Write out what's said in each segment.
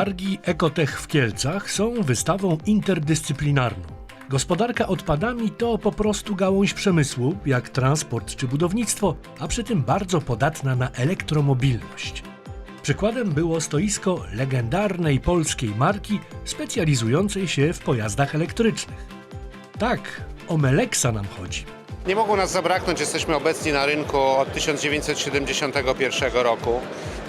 Targi Ekotech w Kielcach są wystawą interdyscyplinarną. Gospodarka odpadami to po prostu gałąź przemysłu, jak transport czy budownictwo, a przy tym bardzo podatna na elektromobilność. Przykładem było stoisko legendarnej polskiej marki specjalizującej się w pojazdach elektrycznych. Tak, o Meleksa nam chodzi. Nie mogło nas zabraknąć, jesteśmy obecni na rynku od 1971 roku,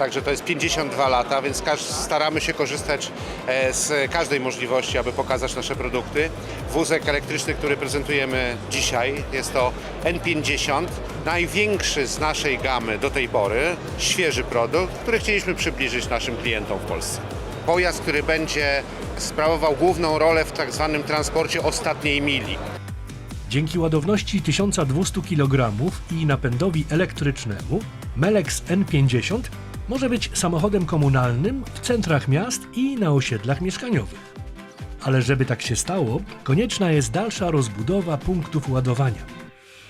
także to jest 52 lata, więc staramy się korzystać e, z każdej możliwości, aby pokazać nasze produkty. Wózek elektryczny, który prezentujemy dzisiaj, jest to N50, największy z naszej gamy do tej pory, świeży produkt, który chcieliśmy przybliżyć naszym klientom w Polsce. Pojazd, który będzie sprawował główną rolę w tak zwanym transporcie ostatniej mili. Dzięki ładowności 1200 kg i napędowi elektrycznemu, Melex N50 może być samochodem komunalnym w centrach miast i na osiedlach mieszkaniowych. Ale żeby tak się stało, konieczna jest dalsza rozbudowa punktów ładowania.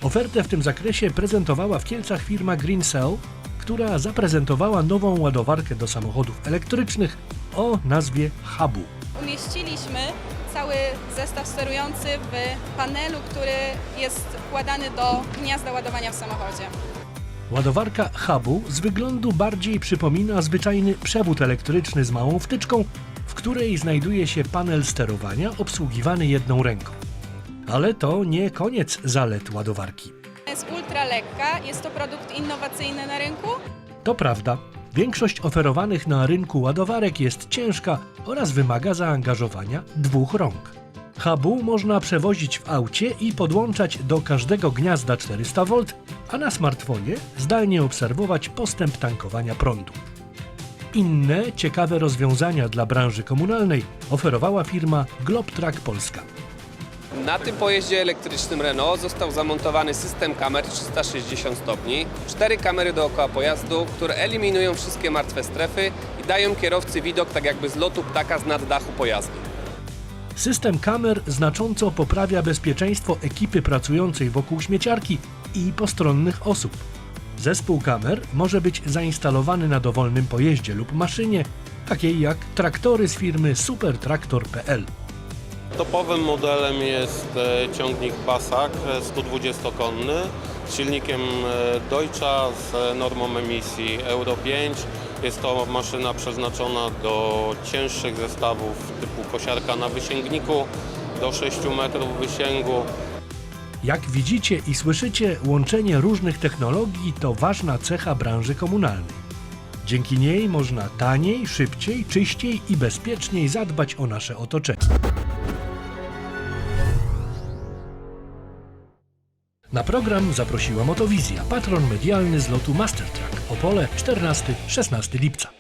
Ofertę w tym zakresie prezentowała w Kielcach firma Green Cell, która zaprezentowała nową ładowarkę do samochodów elektrycznych o nazwie Hubu. Umieściliśmy cały zestaw sterujący w panelu, który jest wkładany do gniazda ładowania w samochodzie. Ładowarka hubu z wyglądu bardziej przypomina zwyczajny przewód elektryczny z małą wtyczką, w której znajduje się panel sterowania obsługiwany jedną ręką. Ale to nie koniec zalet ładowarki. Jest ultra lekka, jest to produkt innowacyjny na rynku. To prawda, większość oferowanych na rynku ładowarek jest ciężka oraz wymaga zaangażowania dwóch rąk. Hubu można przewozić w aucie i podłączać do każdego gniazda 400V, a na smartfonie zdalnie obserwować postęp tankowania prądu. Inne ciekawe rozwiązania dla branży komunalnej oferowała firma Globtrack Polska. Na tym pojeździe elektrycznym Renault został zamontowany system kamer 360 stopni, cztery kamery dookoła pojazdu, które eliminują wszystkie martwe strefy i dają kierowcy widok tak jakby z lotu ptaka z nad dachu pojazdu. System kamer znacząco poprawia bezpieczeństwo ekipy pracującej wokół śmieciarki i postronnych osób. Zespół kamer może być zainstalowany na dowolnym pojeździe lub maszynie, takiej jak traktory z firmy supertraktor.pl. Topowym modelem jest e, ciągnik Basak e, 120-konny z silnikiem e, Deutscha z e, normą emisji Euro 5. Jest to maszyna przeznaczona do cięższych zestawów typu kosiarka na wysięgniku do 6 metrów wysięgu. Jak widzicie i słyszycie, łączenie różnych technologii to ważna cecha branży komunalnej. Dzięki niej można taniej, szybciej, czyściej i bezpieczniej zadbać o nasze otoczenie. Na program zaprosiła Motowizja, patron medialny z lotu Mastertrack Opole 14-16 lipca.